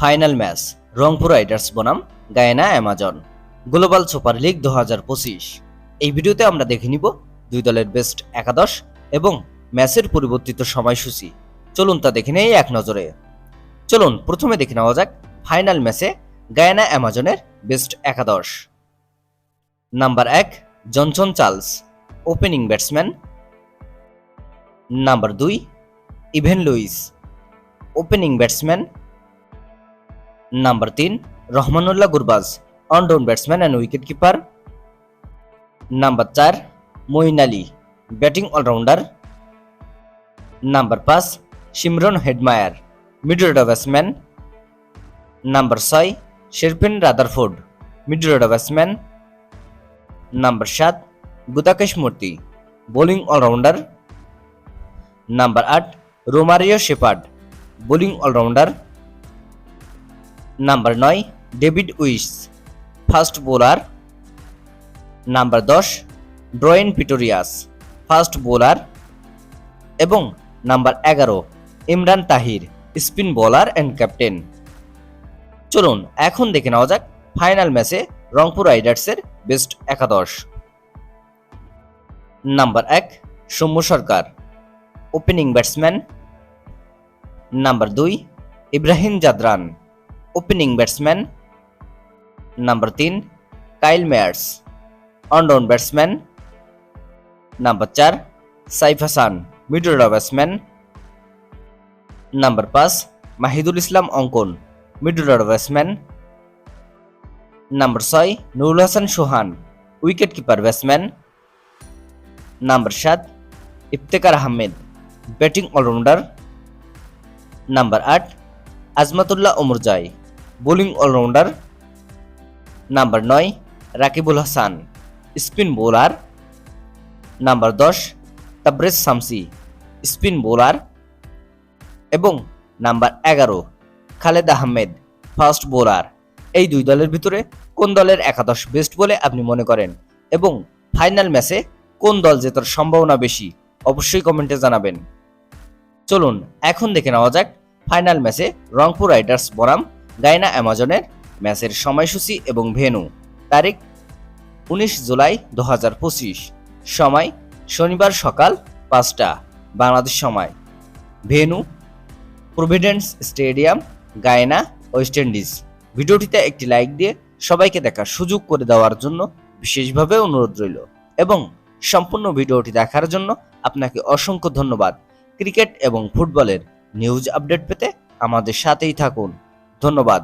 Final match, Rangpur riders বনাম, Guyana, Amazon. Global super league দু হাজার পঁচিশ। এই ভিডিওতে আমরা দেখে নিব দুই দলের বেস্ট একাদশ এবং ম্যাচের পরিবর্তিত সময়সূচি। চলুন তা দেখে নেই এক নজরে। চলুন, প্রথমে দেখে নেওয়া যাক ফাইনাল ম্যাচে গায়না, অ্যামাজনের বেস্ট একাদশ। নাম্বার এক, Johnson Charles, opening batsman. Number দুই, Evin Lewis, opening batsman. Number তিন Rahmanullah Gurbaz one down batsman and wicket keeper number চার Moeen Ali batting allrounder number পাঁচ Shimron Hetmyer middle order batsman number ছয় Sherfane Rutherford middle order batsman number সাত Gudakesh Motie bowling allrounder number আট Romario Shepherd bowling allrounder number নয়, David Wiese fast bowler. Number দশ Dwaine Pretorius fast bowler. এবং number এগারো, Imran Tahir, spin bowler and captain. চলুন, এখন দেখে নেওয়া যাক ফাইনাল ম্যাচে রংপুর রাইডার্সের বেস্ট একাদশ। নাম্বার এক, Soumya Sarkar, opening batsman. Number দুই, Ibrahim Zadran. Opening batsman number তিন Kyle Mayers one down batsman number চার Saif Hasan middle batsman number পাঁচ Mahidul Islam Ankon middle batsman number ছয় Nurul Hasan Sohan wicket keeper batsman number সাত Iftekhar Ahmed batting allrounder number আট Azmatullah Omarzai bowling allrounder number নয়, Rakibul Hasan. Spin bowler number দশ, Tabraiz Shamsi. Spin bowler এবং number এগারো, Khaled Ahmed, fast bowler. এই দুই দলের ভিতরে কোন দলের একাদশ বেস্ট বলে আপনি মনে করেন? এবং ফাইনাল ম্যাচে কোন দল জেতার সম্ভাবনা বেশি? অবশ্যই কমেন্টে জানাবেন। চলুন, এখন দেখে নেওয়া যাক ফাইনাল ম্যাচে রংপুর রাইডার্স বনাম গায়না অ্যামাজনের ম্যাচের সময়সূচি এবং ভেন্যু। তারিখ উনিশ জুলাই দু হাজার পঁচিশ। সময় শনিবার সকাল পাঁচটা। বাংলাদেশ সময়। Venue Providence stadium, Guyana, West Indies. ভিডিওটিতে একটি লাইক দিয়ে সবাইকে দেখার সুযোগ করে দেওয়ার জন্য বিশেষভাবে অনুরোধ রইল এবং সম্পূর্ণ ভিডিওটি দেখার জন্য আপনাকে অসংখ্য ধন্যবাদ। ক্রিকেট এবং ফুটবলের নিউজ আপডেট পেতে আমাদের সাথেই থাকুন। ধন্যবাদ।